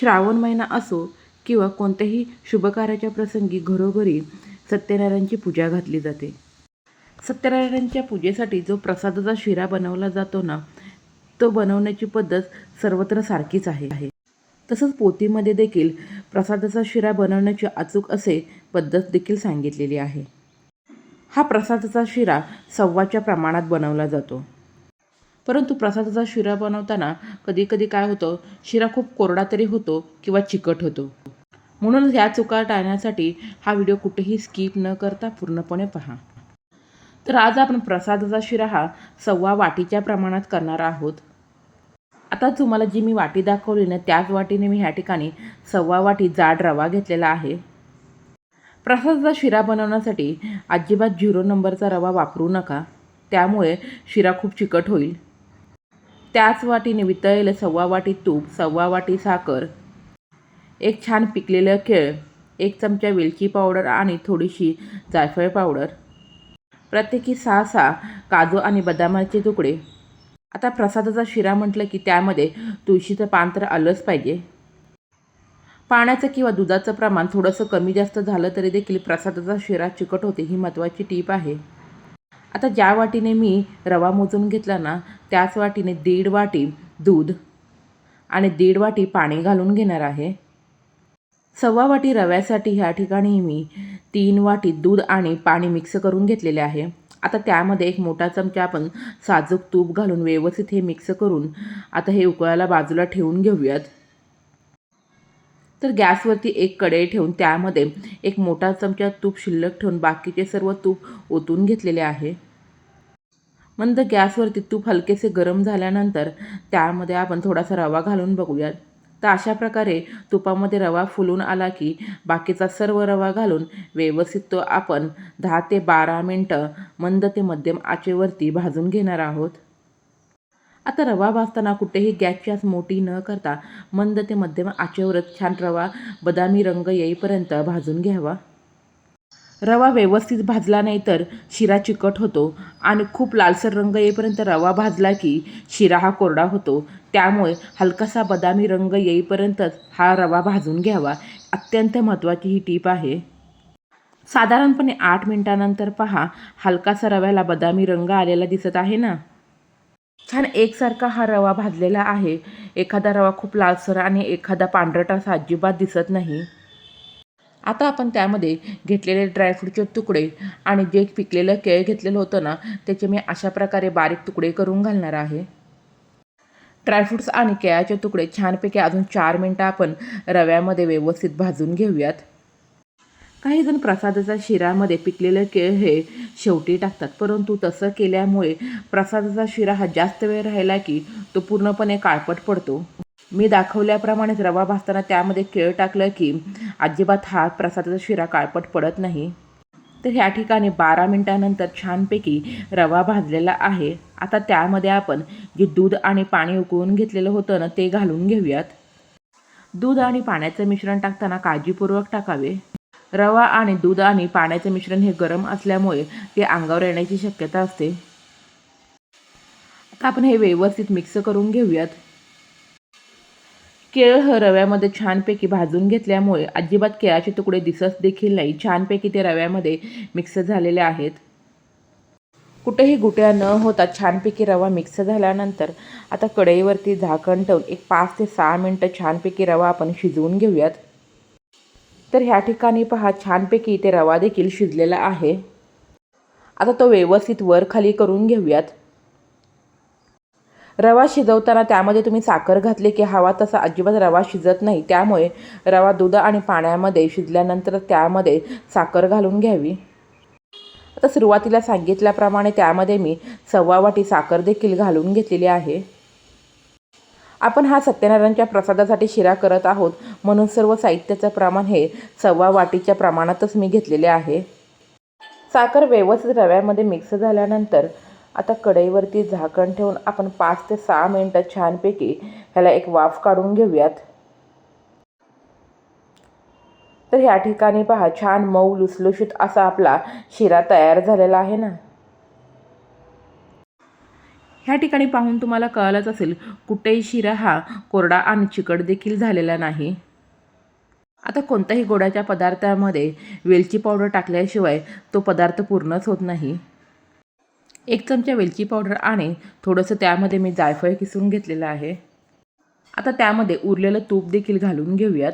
श्रावण महिना असो किंवा कोणत्याही शुभकार्याच्या प्रसंगी घरोघरी सत्यनारायणची पूजा घातली जाते. सत्यनारायणच्या पूजेसाठी जो प्रसादाचा शिरा बनवला जातो ना तो बनवण्याची पद्धत सर्वत्र सारखीच आहे. आहे तसंच पोथीमध्ये देखील प्रसादाचा शिरा बनवण्याची अचूक असे पद्धत देखील सांगितलेली आहे. हा प्रसादाचा शिरा सव्वाच्या प्रमाणात बनवला जातो. परंतु प्रसादाचा शिरा बनवताना कधी कधी काय होतं शिरा खूप कोरडा तरी होतो किंवा चिकट होतो. म्हणूनच ह्या चुका टाळण्यासाठी हा व्हिडिओ कुठेही स्किप न करता पूर्णपणे पहा. तर आज आपण प्रसादाचा शिरा हा सव्वा वाटीच्या प्रमाणात करणार आहोत. आता तुम्हाला जी मी वाटी दाखवली ना त्याच वाटीने मी ह्या ठिकाणी सव्वा वाटी जाड रवा घेतलेला आहे. प्रसादाचा शिरा बनवण्यासाठी अजिबात झिरो नंबरचा रवा वापरू नका. त्यामुळे शिरा खूप चिकट होईल. त्याच वाटीने वितळलेलं सव्वा वाटी तूप सव्वा वाटी साखर. एक छान पिकलेलं केळ एक चमचा वेलची पावडर आणि थोडीशी जायफळ पावडर. प्रत्येकी सहा सहा काजू आणि बदामाचे तुकडे. आता प्रसादाचा शिरा म्हटलं की त्यामध्ये तुळशीचं पान तर आलंच पाहिजे. पाण्याचं किंवा दुधाचं प्रमाण थोडंसं कमी जास्त झालं तरी देखील प्रसादाचा शिरा चिकट होते ही महत्त्वाची टीप आहे. आता ज्या वाटीने मी रवा मोजून घेतला ना त्याच वाटीने दीड वाटी दूध आणि दीड वाटी पाणी घालून घेणार आहे. सव्वा वाटी रव्यासाठी ह्या ठिकाणी मी तीन वाटी दूध आणि पाणी मिक्स करून घेतलेले आहे. आता त्यामध्ये एक मोठा चमचा आपण साजूक तूप घालून व्यवस्थित हे मिक्स करून आता हे उकळायला बाजूला ठेवून घेऊयात. तर गॅसवरती एक कढई ठेवून त्यामध्ये एक मोठा चमचा तूप शिल्लक ठेवून बाकीचे सर्व तूप ओतून घेतलेले आहे. मंद गॅसवरती तूप हलकेसे गरम झाल्यानंतर त्यामध्ये आपण थोडासा रवा घालून बघूयात. तर अशा प्रकारे तुपामध्ये रवा फुलून आला की बाकीचा सर्व रवा घालून व्यवस्थित तो आपण दहा ते बारा मिनटं मंद ते मध्यम आचेवरती भाजून घेणार आहोत. आता रवा भाजताना कुठेही गॅसची आच मोठी न करता मंद ते मध्यम आचेवरच छान रवा बदामी रंग येईपर्यंत भाजून घ्यावा. रवा व्यवस्थित भाजला नाही तर शिरा चिकट होतो आणि खूप लालसर रंग येईपर्यंत रवा भाजला की शिरा हा कोरडा होतो. त्यामुळे हलकासा बदामी रंग येईपर्यंतच हा रवा भाजून घ्यावा. अत्यंत महत्त्वाची ही टीप आहे. साधारणपणे आठ मिनिटानंतर पहा हलकासा रव्याला बदामी रंग आलेला दिसत आहे ना? छान एकसारखा हा रवा भाजलेला आहे. एखादा रवा खूप लालसर आणि एखादा पांढरट असा अजिबात दिसत नाही. आता आपण त्यामध्ये घेतलेले ड्रायफ्रूटचे तुकडे आणि जे पिकलेलं केळ घेतलेलं होतं ना त्याचे मी अशा प्रकारे बारीक तुकडे करून घालणार आहे. ड्रायफ्रूट्स आणि केळाचे तुकडे छानपैकी अजून चार मिनटं आपण रव्यामध्ये व्यवस्थित भाजून घेऊयात. काही जण प्रसादाच्या शिरामध्ये पिकलेलं केळ हे शेवटी टाकतात. परंतु तसं केल्यामुळे प्रसादाचा शिरा हा जास्त वेळ राहिला की तो पूर्णपणे काळपट पडतो. मी दाखवल्याप्रमाणेच रवा भाजताना त्यामध्ये केळ टाकलं की अजिबात हा प्रसादाचा शिरा काळपट पडत नाही. तर ह्या ठिकाणी बारा मिनटानंतर छानपैकी रवा भाजलेला आहे. आता त्यामध्ये आपण जे दूध आणि पाणी उकळून घेतलेलं होतं ना ते घालून घेऊयात. दूध आणि पाण्याचं मिश्रण टाकताना काळजीपूर्वक टाकावे. रवा आणि दूध आणि पाण्याचे मिश्रण हे गरम असल्यामुळे ते अंगावर येण्याची शक्यता असते. आता आपण हे व्यवस्थित मिक्स करून घेऊयात. केळ ह रव्यामध्ये छानपैकी भाजून घेतल्यामुळे अजिबात केळाचे तुकडे दिसत देखील नाही. छानपैकी ते रव्यामध्ये मिक्स झालेले आहेत. कुठेही गुट्या न होता छानपैकी रवा मिक्स झाल्यानंतर आता कढईवरती झाकण ठेवून एक पाच ते सहा मिनटं छानपैकी रवा आपण शिजवून घेऊयात. तर ह्या ठिकाणी पहा छानपैकी इथे रवा देखील शिजलेला आहे. आता तो व्यवस्थित वर खाली करून घेऊयात. रवा शिजवताना त्यामध्ये तुम्ही साखर घातली की हवा तसा अजिबात रवा शिजत नाही. त्यामुळे रवा दूध आणि पाण्यामध्ये शिजल्यानंतर त्यामध्ये साखर घालून घ्यावी. आता सुरुवातीला सांगितल्याप्रमाणे त्यामध्ये मी सव्वा वाटी साखर देखील घालून घेतलेली आहे. आपण हा सत्यनारायणच्या प्रसादासाठी शिरा करत आहोत. म्हणून सर्व साहित्याचं प्रमाण हे सव्वा वाटीच्या प्रमाणातच मी घेतलेले आहे. साखर व्यवस्थित रव्यामध्ये मिक्स झाल्यानंतर आता कढईवरती झाकण ठेवून आपण पाच ते सहा मिनटं छानपैकी ह्याला एक वाफ काढून घेऊयात. तर ह्या ठिकाणी पहा छान मऊ लुसलुशीत असा आपला शिरा तयार झालेला आहे ना. ह्या ठिकाणी पाहून तुम्हाला कळलंच असेल कुठेही शिरा हा कोरडा आणि चिकट देखील झालेला नाही. आता कोणत्याही गोडाच्या पदार्थामध्ये वेलची पावडर टाकल्याशिवाय तो पदार्थ पूर्णच होत नाही. एक चमचा वेलची पावडर आणि थोडंसं त्यामध्ये मी जायफळ किसून घेतलेलं आहे. आता त्यामध्ये उरलेलं तूप देखील घालून घेऊयात.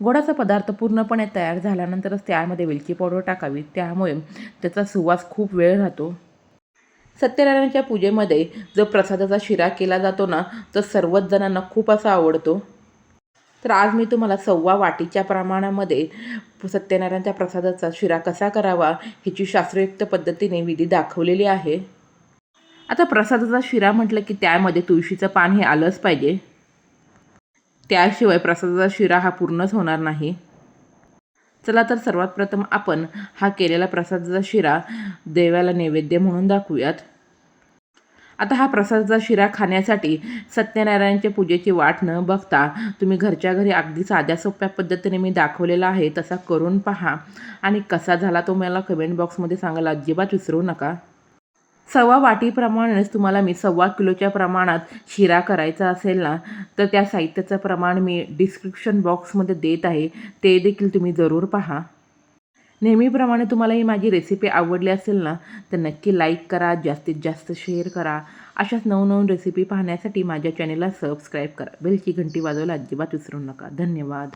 गोडाचा पदार्थ पूर्णपणे तयार झाल्यानंतरच त्यामध्ये वेलची पावडर टाकावी त्यामुळे त्याचा सुवास खूप वेळ राहतो. सत्यनारायणाच्या पूजेमध्ये जो प्रसादाचा शिरा केला जातो ना तो सर्वच जणांना खूप असा आवडतो. तर आज मी तुम्हाला सव्वा वाटीच्या प्रमाणामध्ये सत्यनारायणच्या प्रसादाचा शिरा कसा करावा ह्याची शास्त्रयुक्त पद्धतीने विधी दाखवलेली आहे. आता प्रसादाचा शिरा म्हटलं की त्यामध्ये तुळशीचं पान हे आलंच पाहिजे. त्याशिवाय प्रसादाचा शिरा हा पूर्णच होणार नाही. चला तर सर्वात प्रथम आपण हा केलेला प्रसादाचा शिरा देवाला नैवेद्य म्हणून दाखवूयात. आता हा प्रसादाचा शिरा खाण्यासाठी सत्यनारायणच्या पूजेची वाट न बघता तुम्ही घरच्या घरी अगदी साध्या सोप्या पद्धतीने मी दाखवलेला आहे तसा करून पहा. आणि कसा झाला तो मला कमेंट बॉक्समध्ये सांगायला अजिबात विसरू नका. सव्वा वाटीप्रमाणेच तुम्हाला मी सव्वा किलोच्या प्रमाणात शिरा करायचा असेल ना तर त्या साहित्याचं प्रमाण मी डिस्क्रिप्शन बॉक्समध्ये देत आहे. ते देखील तुम्ही जरूर पहा. नेहमीप्रमाणे तुम्हाला ही माझी रेसिपी आवडली असेल ना तर नक्की लाईक करा जास्तीत जास्त शेअर करा. अशाच नवनवीन रेसिपी पाहण्यासाठी माझ्या चॅनेलला सबस्क्राईब करा. बेलची घंटी वाजवायला अजिबात विसरू नका. धन्यवाद.